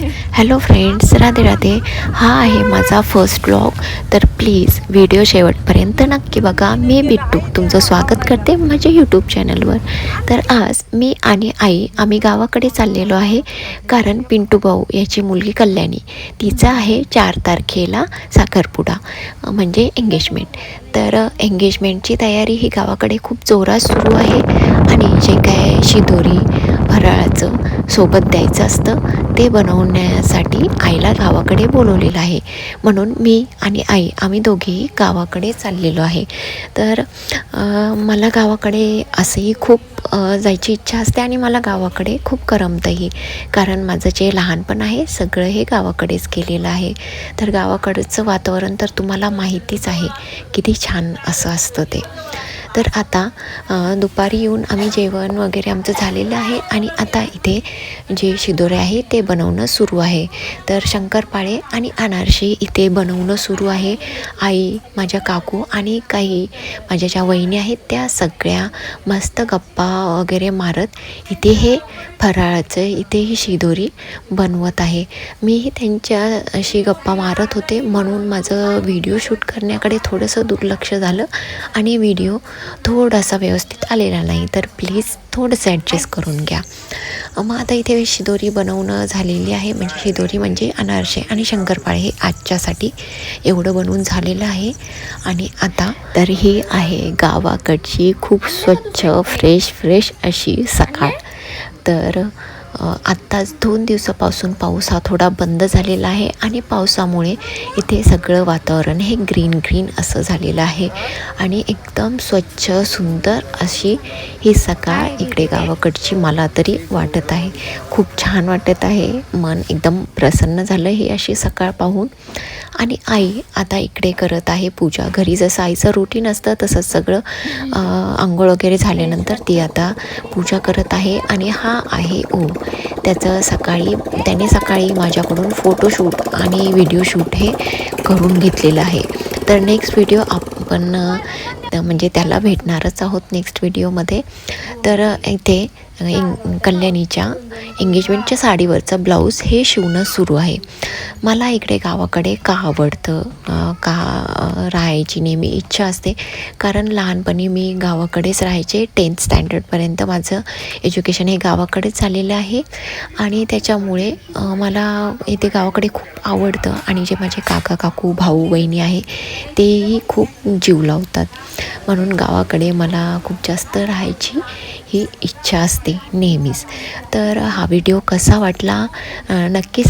Hello friends Radhe Radhe. हा आहे माझा फर्स्ट ब्लॉग तर प्लीज व्हिडिओ शेवटपर्यंत नक्की बघा. मी बिट्टू. तुमचं स्वागत करते माझ्या यूट्यूब चॅनलवर तर आज मी आणि आई आम्ही गावाकडे चाललेलो आहे. कारण पिंटू भाऊ याची मुलगी कल्याणी. तिचा आहे चार तारखेला साखरपुडा म्हणजे एंगेजमेंट तर एंगेजमेंटची तयारी ही गावाकडे खूप जोरात सुरू आहे. आणि जे काय शिदोरी फराळाचं सोबत द्यायचं असतं ते बनवण्यासाठी आईला गावाकडे बोलवलेलं आहे. म्हणून मी आणि आई आम्ही दोघेही गावाकडे चाललेलो आहे. तर मला गावाकडे असंही खूप जायची इच्छा असते आणि मला गावाकडे खूप करमतंही. कारण माझं जे लहानपण आहे सगळं हे गावाकडेच केलेलं आहे. तर गावाकडचं वातावरण तर तुम्हाला माहितीच आहे. किती छान असं असतं ते. तर आता दुपारी येऊन आम्ही जेवण वगैरे आमचं झालेलं आहे आणि आता इथे जे शिदोरे आहे ते बनवणं सुरू आहे. तर शंकरपाळे आणि अनारसे इथे बनवणं सुरू आहे. आई माझ्या काकू आणि काही माझ्या ज्या वहिनी आहेत त्या सगळ्या मस्त गप्पा वगैरे मारत इथे हे फराळाचं इथे ही शिदोरी बनवत आहे. मीही त्यांच्या अशी गप्पा मारत होते म्हणून माझं व्हिडिओ शूट करण्याकडे थोडंसं दुर्लक्ष झालं आणि व्हिडिओ थोडासा व्यवस्थित आलेला नाही तर प्लीज थोडंसं ॲडजस्ट करून घ्या. मग आता इथे शिदोरी बनवणं झालेली आहे. म्हणजे शिदोरी म्हणजे अनारसे आणि शंकरपाळे हे आजच्यासाठी एवढं बनवून झालेलं आहे. आणि आता तर ही आहे गावाकडची खूप स्वच्छ फ्रेश फ्रेश अशी सकाळ. तर आत्ताच दोन दिवसापासून पाऊस हा थोडा बंद झालेला आहे आणि पावसामुळे इथे सगळं वातावरण हे ग्रीन ग्रीन असं झालेलं आहे. आणि एकदम स्वच्छ सुंदर अशी ही सकाळ इकडे गावाकडची मला तरी वाटत आहे. खूप छान वाटत आहे. मन एकदम प्रसन्न झालं ही अशी सकाळ पाहून. आणि आई आता इकडे करत आहे पूजा. घरी जसं आईचं रुटीन असतं तसंच सगळं आंघोळ वगैरे झाल्यानंतर ती आता पूजा करत आहे. आणि हा आहे ओम. त्याचं सकाळी त्याने सकाळी माझ्याकडून फोटोशूट आणि व्हिडिओ शूट हे करून घेतलेलं आहे. तर नेक्स्ट व्हिडिओ आपण म्हणजे त्याला भेटणारच आहोत नेक्स्ट व्हिडिओमध्ये तर इथे इंग कल्याणीच्या एंगेजमेंटच्या साडीवरचं ब्लाऊज हे शिवणं सुरू आहे. मला इकडे गावाकडे का आवडतं का राहायची नेहमी इच्छा असते. कारण लहानपणी मी गावाकडेच राहायचे टेन्थ स्टँडर्डपर्यंत माझं एज्युकेशन हे गावाकडेच झालेलं आहे. आणि त्याच्यामुळे मला इथे गावाकडे खूप आवडतं. आणि जे माझे काका काकू भाऊ बहिणी आहे तेही खूप जीव लावतात. म्हणून गावाकडे मला खूप जास्त राहायची ही इच्छा असते नेहमीच. तर हा व्हिडिओ कसा वाटला? नक्कीच